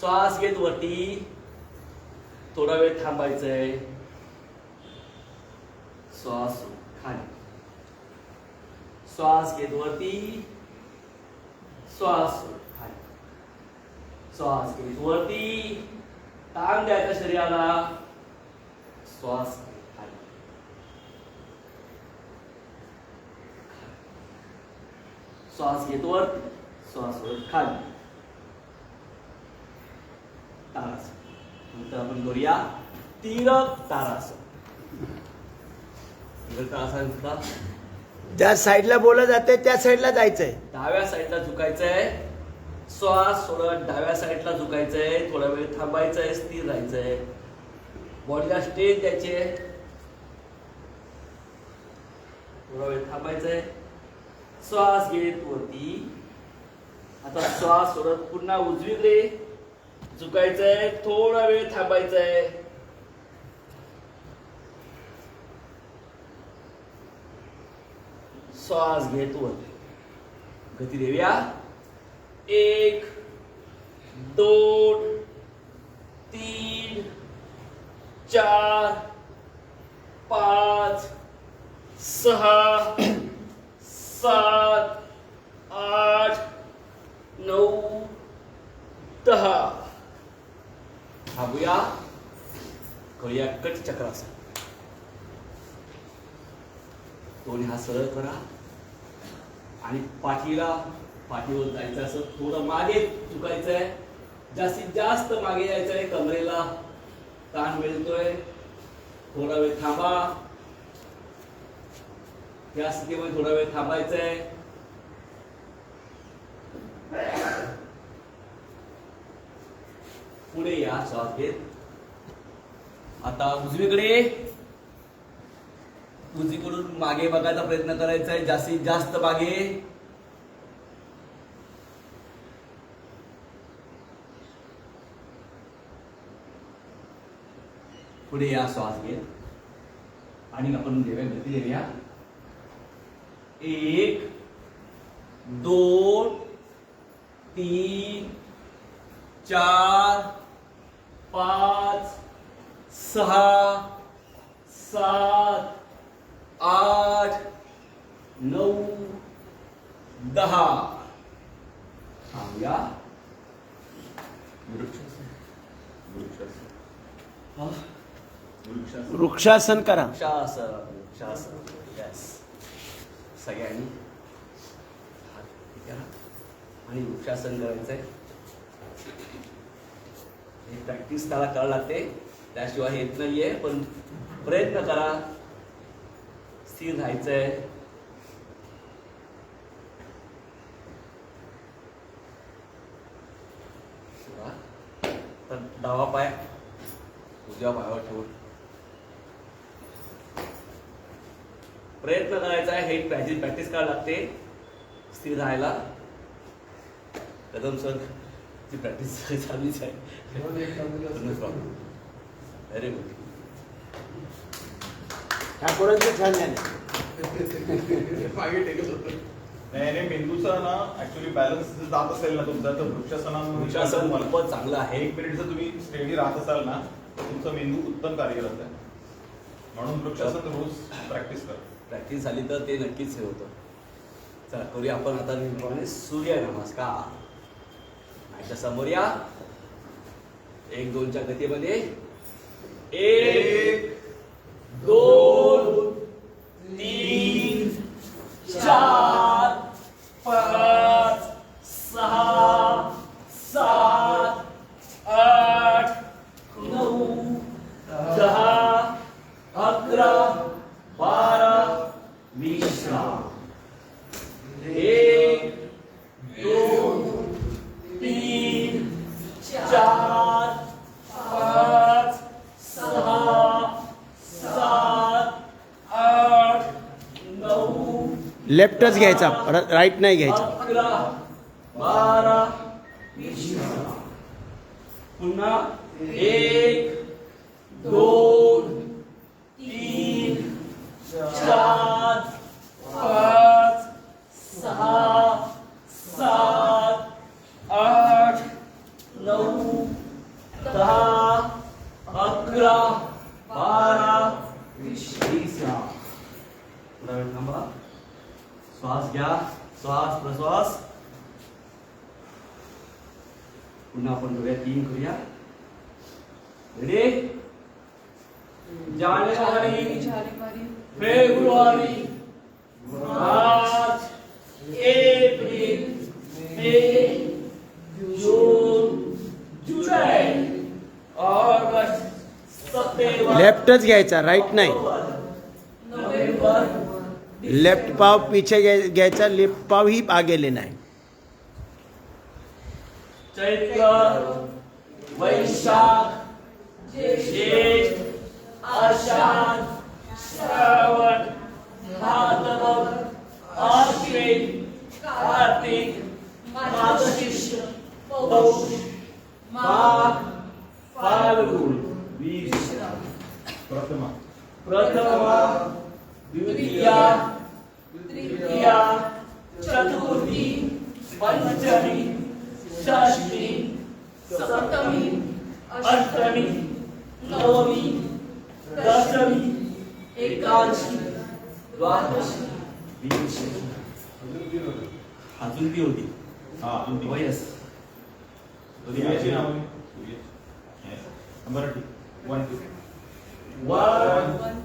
श्वास घेत वरती. थोडा वेळ थांबायचंय. श्वास खाली. श्वास घेत वरती. श्वास खाली. श्वास घेत वरती. ताण द्यायचा शरीराला. श्वास खाली. श्वास घेत वर श्वास वर खाली. तारासन नंतर आपण करूया तीरक तारासन तीरक सुद्धा ज्या साईडला बोललं जाते त्या साईडला जायचंय. डाव्या साईडला झुकायचंय. श्वास सोडत डाव्या साईडला झुकायचंय. थोडा वेळ थांबायचंय स्थिर राहायचंय. बॉडीला स्ट्रेच द्यायचे थोडा वेळ थांबायचंय. श्वास घेत वरती. आता श्वास सोडत पुन्हा उजवीकडे. झुकायचंय थोडा वेळ थांबायचंय. श्वास घेतो गती देऊया एक दोन तीन चार पाच सहा सात आठ नऊ दहा. थांबूया. करूया कट चक्रासन दोन्ही हात सरळ करा. आणि पाठीला पाठीवर जायचं असं थोडं मागे चुकायचंय. जास्तीत जास्त मागे यायचंय कमरेला. ताण मिळतोय. थोडा वेळ थांबा. या स्थितीमध्ये थोडा वेळ थांबायचंय. पुढे या श्वास घेत. आता उजवीकडे. उजवीकडून मागे बघायचा प्रयत्न करायचा आहे. जास्तीत जास्त मागे. पुढे या श्वास घेत. आणि आपण देव्या गती देऊया. एक दोन तीन चार पाच सहा सात आठ नऊ दहा. थांबूया. वृक्षासन. वृक्षासन. हा? वृक्षासन. वृक्षासन करा. वृक्षासन. वृक्षासन. यस सगळ्यांनी आणि वृक्षासन करायचंय. हे प्रॅक्टिस त्याला करावं लागते. त्याशिवाय येत नाहीये पण प्रयत्न करा. स्थिर राहायचं आहे तर डावा पाय उजव्या पायावर ठेवून. प्रयत्न करायचा आहे हे प्रॅक्टिस प्रॅक्टिस लागते. स्थिर राहायला. कदम सर. ची प्रॅक्टिस चाललीच आहे व्हेरी गुड ठाकूरांचं छान झालं मागे टेकत होतं नाही नाही मेंदूचा ना ऍक्च्युली बॅलन्स जात असेल ना तुमचा तर वृक्षासन खूपच चांगलं आहे. एक मिनिट जर तुम्ही स्टेडी राहत असाल ना तर तुमचा मेंदू उत्तम कार्य करत आहे. म्हणून वृक्षासन रोज प्रॅक्टिस करा. प्रॅक्टिस झाली तर ते नक्कीच हे होतं. चला करूया आपण आता सूर्य नमस्कार. नाहीतर समोर या. एक दोनच्या गतीमध्ये. एक दोन तीन चार पाच सहा सात आठ नऊ दहा अकरा बारा विश्राम एक दोन तीन चार पाच सहा सात आठ नऊ लेफ्टच घ्यायचा राईट नाही घ्यायचा. पुन्हा एक दोन पुन्हा आपण करूया तीन करूया। रेडी जानेवारी फेब्रुवारी मार्च। एप्रिल। मे जून। जुलै ऑगस्ट सप्टेंबर लेफ्टच घ्यायचा राईट नाही. नोव्हेंबर। लेफ़्ट पाव पीछे घ्यायचा लेफ़्ट पाव ही आगे लेना है चैत्र वैशाख ज्येष्ठ आषाढ श्रावण भाद्रपद आश्विन कार्तिक मार्गशीर्ष पौष माघ फाल्गुन वीस प्रथमा। प्रथमा द्वितीया तृतीया चतुर्थी पंचमी षष्ठी सप्तमी अष्टमी नवमी दशमी एकादशी द्वादशी। अजून ती होती. हा अजून ती. वयस. Marathi one two one